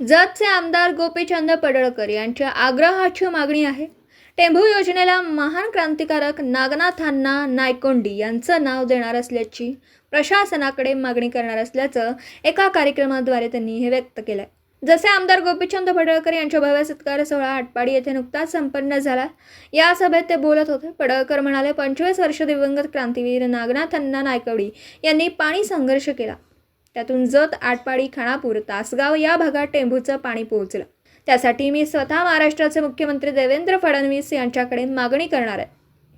जतचे आमदार गोपीचंद पडळकर यांच्या आग्रहाची मागणी आहे. टेंभू योजनेला महान क्रांतिकारक नागनाथांना नायकोंडी यांचं नाव देणार असल्याची प्रशासनाकडे मागणी करणार असल्याचं एका कार्यक्रमाद्वारे त्यांनी हे व्यक्त केलं आहे जसे आमदार गोपीचंद पडळकर यांच्या भव्य सत्कार सोहळा आटपाडी येथे नुकताच संपन्न झाला. या सभेत ते बोलत होते. पडळकर म्हणाले पंचवीस वर्ष दिवंगत क्रांतीवीर नागनाथांना नायकवडी यांनी पाणी संघर्ष केला. त्यातून जत आटपाडी खानापूर तासगाव या भागात टेंभूचं पाणी पोहोचलं. त्यासाठी मी स्वतः महाराष्ट्राचे मुख्यमंत्री देवेंद्र फडणवीस यांच्याकडे मागणी करणार आहे.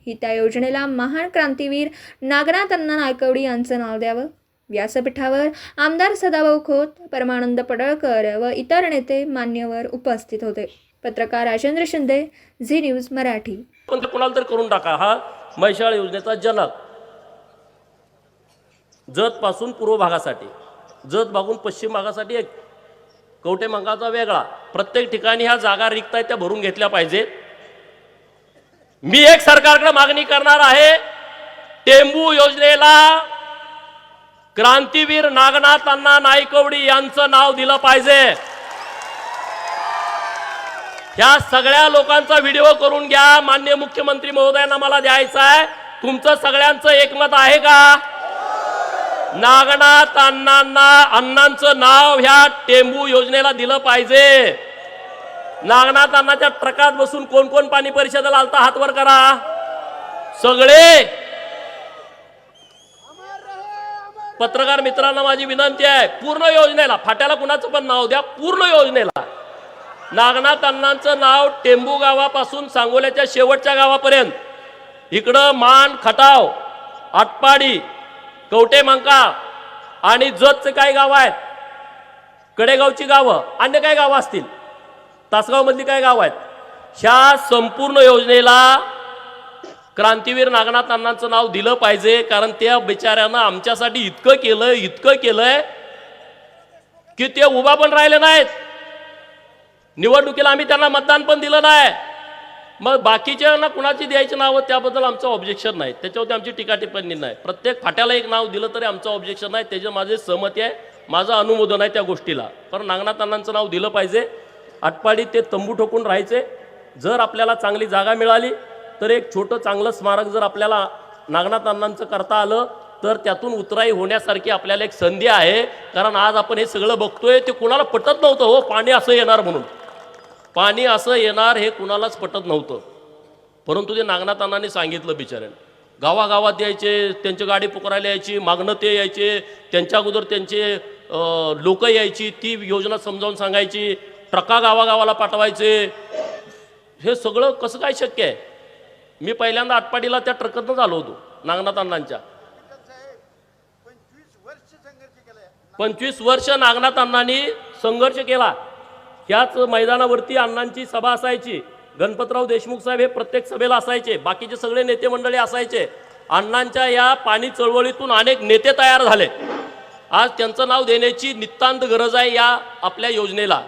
ही त्या योजनेला महान क्रांतीवीर नागनाथ अण्णा नायकवडी यांचं नाव द्यावं. व्यासपीठावर आमदार सदाभाऊ खोत परमानंद पडळकर व इतर नेते मान्यवर उपस्थित होते. पत्रकार राजेंद्र शिंदे झी न्यूज मराठी. पण कुणाला तर करून टाका. हा म्हैसाळ योजनेचा जनक जत पासून पूर्व भागासाठी. जत भागून पश्चिम भागासाठी एक कवटे मंगाचा वेगळा. प्रत्येक ठिकाणी ह्या जागा रिक्त आहेत त्या भरून घेतल्या पाहिजेत. मी एक सरकारकडे मागणी करणार आहे टेंबू योजनेला क्रांतीवीर नागनाथ अण्णा नाईकवडी यांचं नाव दिलं पाहिजे. ह्या सगळ्या लोकांचा व्हिडिओ करून घ्या. मान्य मुख्यमंत्री महोदयांना मला द्यायचा आहे. तुमचं सगळ्यांचं एकमत आहे का? नागनाथ अण्णांना अण्णांचं नाव ह्या टेंबू योजनेला दिलं पाहिजे. नागनाथ अण्णाच्या ट्रकात बसून कोण कोण पाणी परिषदेला आलता हातवर करा. सगळे. पत्रकार मित्रांना माझी विनंती आहे पूर्ण योजनेला फाट्याला कुणाचं पण नाव द्या पूर्ण योजनेला. नागनाथ अण्णांचं नाव टेंबू गावापासून सांगोल्याच्या शेवटच्या गावापर्यंत. इकडं मान खटाव आटपाडी कवटे मंका आणि जतचे काय गावं आहेत? कडेगावची गावं अन्य काय गावं असतील? तासगावमधली काय गावं आहेत? ह्या संपूर्ण योजनेला क्रांतीवीर नागनाथ अण्णांचं नाव दिलं पाहिजे कारण त्या बिचाऱ्यानं आमच्यासाठी इतकं केलं इतकं केलंय की ते उभा पण राहिले नाहीत. निवडणुकीला आम्ही त्यांना मतदान पण दिलं नाही. मग बाकीच्यांना कुणाची द्यायची नावं त्याबद्दल आमचं ऑब्जेक्शन नाही. त्याच्यावरती आमची टीका टिप्पणी नाही. प्रत्येक फाट्याला एक नाव दिलं तरी आमचं ऑब्जेक्शन नाही. त्याचे माझे सहमती आहे. माझं अनुमोदन आहे त्या गोष्टीला. पण नागनाथ नाव दिलं पाहिजे. आटपाडी ते तंबू ठोकून राहायचे. जर आपल्याला चांगली जागा मिळाली तर एक छोटं चांगलं स्मारक जर आपल्याला नागनाथ करता आलं तर त्यातून उतराई होण्यासारखी आपल्याला एक संधी आहे. कारण आज आपण हे सगळं बघतोय ते कुणाला पटत नव्हतं हो पाणी असं येणार म्हणून. पाणी असं येणार हे कुणालाच पटत नव्हतं. परंतु ते नागनाथ अण्णांनी सांगितलं बिचाऱ्यानं. गावागावात यायचे त्यांची गाडी पुकारायला यायची मागणं ते यायचे त्यांच्या अगोदर त्यांचे लोक यायची ती योजना समजावून सांगायची ट्रका गावागावाला पाठवायचे. हे सगळं कसं काय शक्य आहे? मी पहिल्यांदा आटपाडीला त्या ट्रकतनंच आलो होतो नागनाथ अण्णांच्या पंचवीस वर्ष नागनाथ अण्णांनी संघर्ष केला. ह्याच मैदानावरती अण्णांची सभा असायची. गणपतराव देशमुख साहेब हे प्रत्येक सभेला असायचे. बाकीचे सगळे नेते मंडळी असायचे. अण्णांच्या या पाणी चळवळीतून अनेक नेते तयार झाले. आज त्यांचं नाव देण्याची नितांत गरज आहे या आपल्या योजनेला.